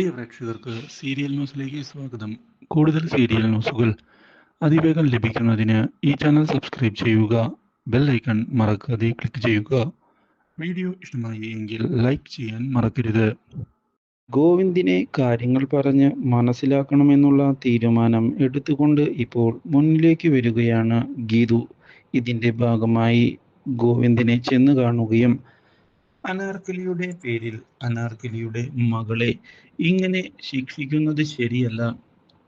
പ്രിയ പ്രേക്ഷകർക്ക് സീരിയൽ ന്യൂസിലേക്ക് സ്വാഗതം. കൂടുതൽ സീരിയൽ ന്യൂസുകൾ അതിവേഗം ലഭിക്കുന്നതിന് ഈ ചാനൽ സബ്സ്ക്രൈബ് ചെയ്യുക ബെൽ ഐക്കൺ മറക്കാതെ ക്ലിക്ക് ചെയ്യുക. വീഡിയോ ഇഷ്ടമായി എങ്കിൽ ലൈക്ക് ചെയ്യാൻ മറക്കരുത്. ഗോവിന്ദിനെ കാര്യങ്ങൾ പറഞ്ഞ് മനസ്സിലാക്കണമെന്നുള്ള തീരുമാനം എടുത്തുകൊണ്ട് ഇപ്പോൾ മുന്നിലേക്ക് വരികയാണ് ഗീതു. ഇതിന്റെ ഭാഗമായി ഗോവിന്ദിനെ ചെന്ന് കാണുകയും അനാർക്കലിയുടെ പേരിൽ അനാർക്കലിയുടെ മകളെ ഇങ്ങനെ ശിക്ഷിക്കുന്നത് ശരിയല്ല.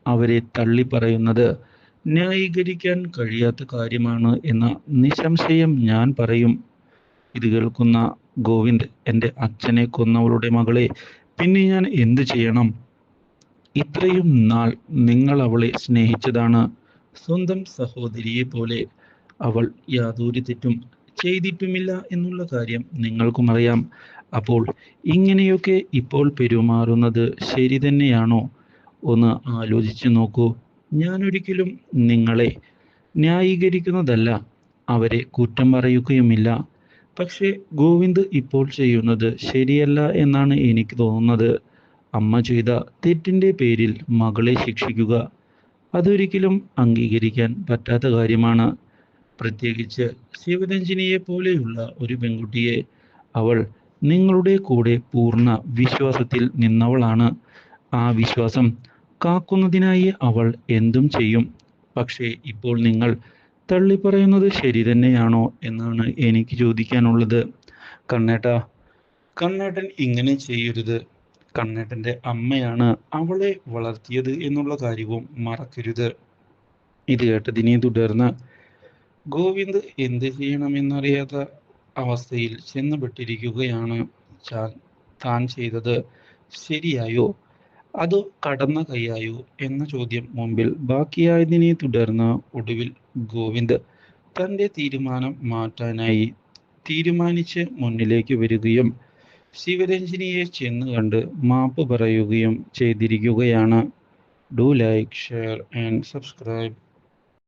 അവരെ തള്ളി പറയുന്നത് ന്യായീകരിക്കാൻ കഴിയാത്ത കാര്യമാണ് എന്ന നിസംശയം ഞാൻ പറയും. ഇത് കേൾക്കുന്ന ഗോവിന്ദ് എന്റെ അച്ഛനെ കൊന്നവളുടെ മകളെ പിന്നെ ഞാൻ എന്ത് ചെയ്യണം? ഇത്രയും നാൾ നിങ്ങൾ അവളെ സ്നേഹിച്ചതാണ്. സ്വന്തം സഹോദരിയെ പോലെ അവൾ യാതൊരു തെറ്റും ചെയ്തിട്ടുമില്ല എന്നുള്ള കാര്യം നിങ്ങൾക്കും അറിയാം. അപ്പോൾ ഇങ്ങനെയൊക്കെ ഇപ്പോൾ പെരുമാറുന്നത് ശരി തന്നെയാണോ? ഒന്ന് ആലോചിച്ചു നോക്കൂ. ഞാൻ ഒരിക്കലും നിങ്ങളെ ന്യായീകരിക്കുന്നതല്ല. അവരെ കുറ്റം പറയുകയുമില്ല. പക്ഷേ ഗോവിന്ദ് ഇപ്പോൾ ചെയ്യുന്നത് ശരിയല്ല എന്നാണ് എനിക്ക് തോന്നുന്നത്. അമ്മ ചെയ്ത തെറ്റിന്റെ പേരിൽ മകളെ ശിക്ഷിക്കുക അതൊരിക്കലും അംഗീകരിക്കാൻ പറ്റാത്ത കാര്യമാണ്. പ്രത്യേകിച്ച് ശിവരഞ്ജിനിയെ പോലെയുള്ള ഒരു പെൺകുട്ടിയെ അവൾ നിങ്ങളുടെ കൂടെ പൂർണ വിശ്വാസത്തിൽ നിന്നവളാണ്. ആ വിശ്വാസം കാക്കുന്നതിനായി അവൾ എന്തും ചെയ്യും. പക്ഷേ ഇപ്പോൾ നിങ്ങൾ തള്ളിപ്പറയുന്നത് ശരി തന്നെയാണോ എന്നാണ് എനിക്ക് ചോദിക്കാനുള്ളത്. കണ്ണേട്ട കണ്ണേട്ടൻ ഇങ്ങനെ ചെയ്യരുത്. കണ്ണേട്ടന്റെ അമ്മയാണ് അവളെ വളർത്തിയത് എന്നുള്ള കാര്യവും മറക്കരുത്. ഇത് കേട്ടതിനെ തുടർന്ന് ഗോവിന്ദ് എന്ത് ചെയ്യണമെന്നറിയാത്ത അവസ്ഥയിൽ ചെന്നുപെട്ടിരിക്കുകയാണ് താൻ ചെയ്തത്. ശരിയായോ? അതോ കടന്ന കൈയായോ? എന്ന ചോദ്യം മുമ്പിൽ ബാക്കിയായതിനെ തുടർന്ന് ഒടുവിൽ ഗോവിന്ദ് തന്റെ തീരുമാനം മാറ്റാനായി തീരുമാനിച്ച് മുന്നിലേക്ക് വരികയും ശിവരഞ്ജിനിയെ ചെന്ന് കണ്ട് മാപ്പ് പറയുകയും ചെയ്തിരിക്കുകയാണ്. Do like share and subscribe.